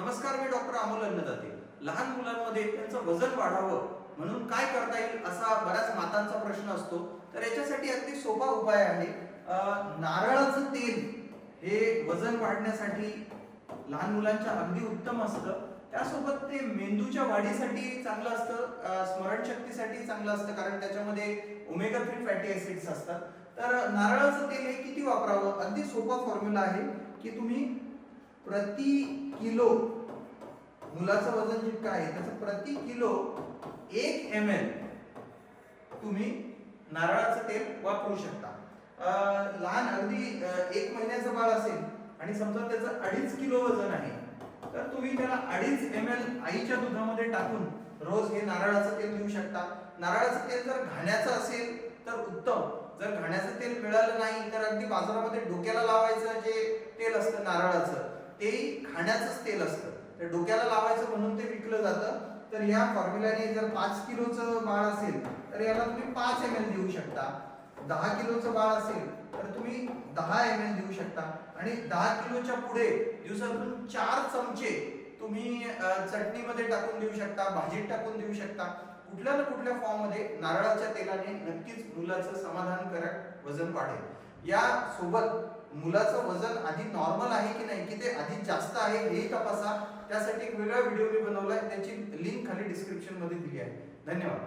नमस्कार मी डॉक्टर अमोल अन्नदाते. लहान मुलांमध्ये त्यांचं वजन वाढावं म्हणून काय करता येईल असा बऱ्याच मातांचा प्रश्न असतो. तर याच्यासाठी अगदी सोपा उपाय आहे. नारळाचं तेल हे वजन वाढण्यासाठी लहान मुलांच्या अगदी उत्तम असतं. त्यासोबत ते मेंदूच्या वाढीसाठी चांगलं असतं. स्मरणशक्तीसाठी चांगलं असतं कारण त्याच्यामध्ये ओमेगा थ्री फॅटी ऍसिड्स असतात. तर नारळाचं तेल हे किती वापरावं? अगदी सोपा फॉर्म्युला आहे की तुम्ही प्रति किलो मुलाचं वजन जितकं आहे त्याचं प्रति किलो एक एम एल तुम्ही नारळाचं तेल वापरू शकता. लहान अगदी एक महिन्याचं बाळ असेल आणि समजा त्याचं अडीच किलो वजन आहे तर तुम्ही त्याला अडीच एम एल आईच्या दुधामध्ये टाकून रोज हे नारळाचं तेल देऊ शकता. नारळाचं तेल जर घाण्याचं असेल तर उत्तम. जर घाण्याचं तेल मिळालं नाही तर अगदी बाजारामध्ये डोक्याला लावायचं जे तेल असतं नारळाचं तेही खाण्याचंच तेल असतं. तर डोक्याला लावायचं म्हणून ते विकलं जातं. तर या फॉर्म्युल्याने जर पाच किलोचं बाळ असेल तर याला तुम्ही पाच एम एल देऊ शकता. दहा किलोचं बाळ असेल तर तुम्ही दहा एम एल देऊ शकता. आणि दहा किलोच्या पुढे दिवसातून चार चमचे तुम्ही चटणीमध्ये टाकून देऊ शकता भाजीत टाकून देऊ शकता. कुठल्या ना कुठल्या फॉर्ममध्ये नारळाच्या तेलाने नक्कीच मुलाचं समाधानकारक वजन वाढेल. या सोबत मुलाचं वजन आधी नॉर्मल ते आधी जास्त आहे हेही तपासा. त्यासाठी एक वेगळा व्हिडिओ मी बनवलाय त्याची लिंक खाली डिस्क्रिप्शनमध्ये दिली आहे. धन्यवाद.